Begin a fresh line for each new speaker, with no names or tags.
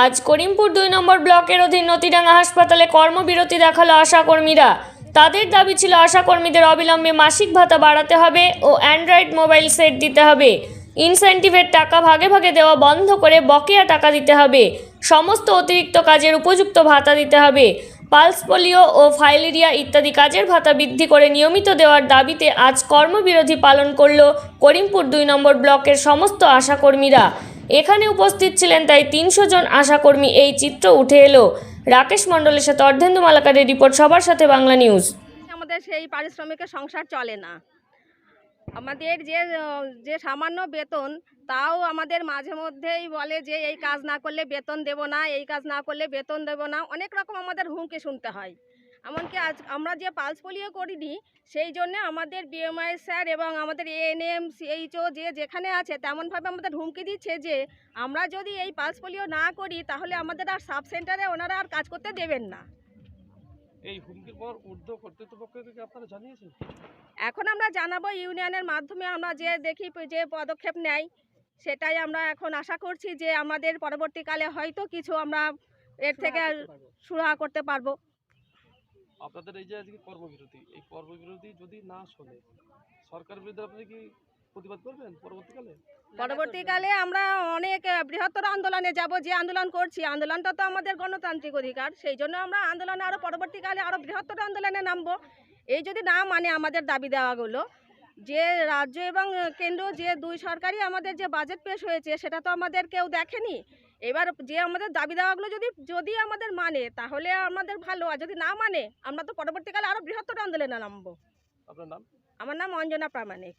আজ করিমপুর দুই নম্বর ব্লকের অধীন নতিডাঙ্গা হাসপাতালে কর্মবিরতি দেখাল আশাকর্মীরা। তাদের দাবি ছিল আশাকর্মীদের অবিলম্বে মাসিক ভাতা বাড়াতে হবে ও অ্যান্ড্রয়েড মোবাইল সেট দিতে হবে। ইনসেন্টিভের টাকা ভাগে ভাগে দেওয়া বন্ধ করে বকেয়া টাকা দিতে হবে। সমস্ত অতিরিক্ত কাজের উপযুক্ত ভাতা দিতে হবে। পালস পোলিও ও ফাইলেরিয়া ইত্যাদি কাজের ভাতা বৃদ্ধি করে নিয়মিত দেওয়ার দাবিতে আজ কর্মবিরোধী পালন করল করিমপুর দুই নম্বর ব্লকের সমস্ত আশাকর্মীরা। এখানে উপস্থিত ছিলেন তাই তিনশো জন আশাকর্মী এই চিত্র উঠে এলো। রাকেশ মণ্ডলের সাথে অর্ধেন্দু মালাকারের রিপোর্ট, সবার সাথে বাংলা নিউজ।
আমাদের সেই পারিশ্রমিকের সংসার চলে না। আমাদের যে যে সামান্য বেতন, তাও আমাদের মাঝে মধ্যেই বলে যে, এই কাজ না করলে বেতন দেব না, এই কাজ না করলে বেতন দেব না। অনেক রকম আমাদের হুমকি শুনতে হয়। এমনকি আজ আমরা যে পালস পোলিও করিনি সেই জন্য আমাদের বিএমআই স্যার এবং আমাদের এএনএম সিএইচও যে যেখানে আছে তেমনভাবে আমাদের হুমকি দিচ্ছে যে আমরা যদি এই পালস পোলিও না করি তাহলে আমাদের আর সাব সেন্টারে ওনারা আর কাজ করতে দেবেন না।
এই হুমকির পর ঊর্ধ্ব কর্তৃপক্ষকে কি আপনারা জানিয়েছেন?
এখন আমরা জানাব ইউনিয়নের মাধ্যমে আমরা যে দেখি যে পদক্ষেপ নেয় সেটাই আমরা এখন আশা করছি যে আমাদের পরবর্তীকালে হয়তো কিছু আমরা এর থেকে সুরাহা করতে পারব।
আপনাদের এই যে আজকে কর্মবিরতি, এই কর্মবিরতি যদি না শোনে, সরকার বিরুদ্ধে আপনি কি প্রতিবাদ করবেন পরবর্তীকালে?
পরবর্তীকালে আমরা অনেক বৃহত্তর আন্দোলনে যাব, যে আন্দোলন করছি, আন্দোলনটা তো আমাদের গণতান্ত্রিক অধিকার, সেই জন্য আমরা আন্দোলনে আরও পরবর্তীকালে আরও বৃহত্তর আন্দোলনে নামবো। এই যদি না মানে আমাদের দাবি দেওয়াগুলো যে রাজ্য এবং কেন্দ্র যে দুই সরকারি আমাদের যে বাজেট পেশ হয়েছে সেটা তো আমাদের কেউ দেখেনি। এবার যে আমাদের দাবি দাওয়াগুলো যদি যদি আমাদের মানে তাহলে আমাদের ভালো। আর যদি না মানে আমরা তো পরবর্তীকালে আরও বৃহত্তর আন্দোলনে নামবো।
আপনার নাম?
আমার নাম অঞ্জনা প্রামাণিক।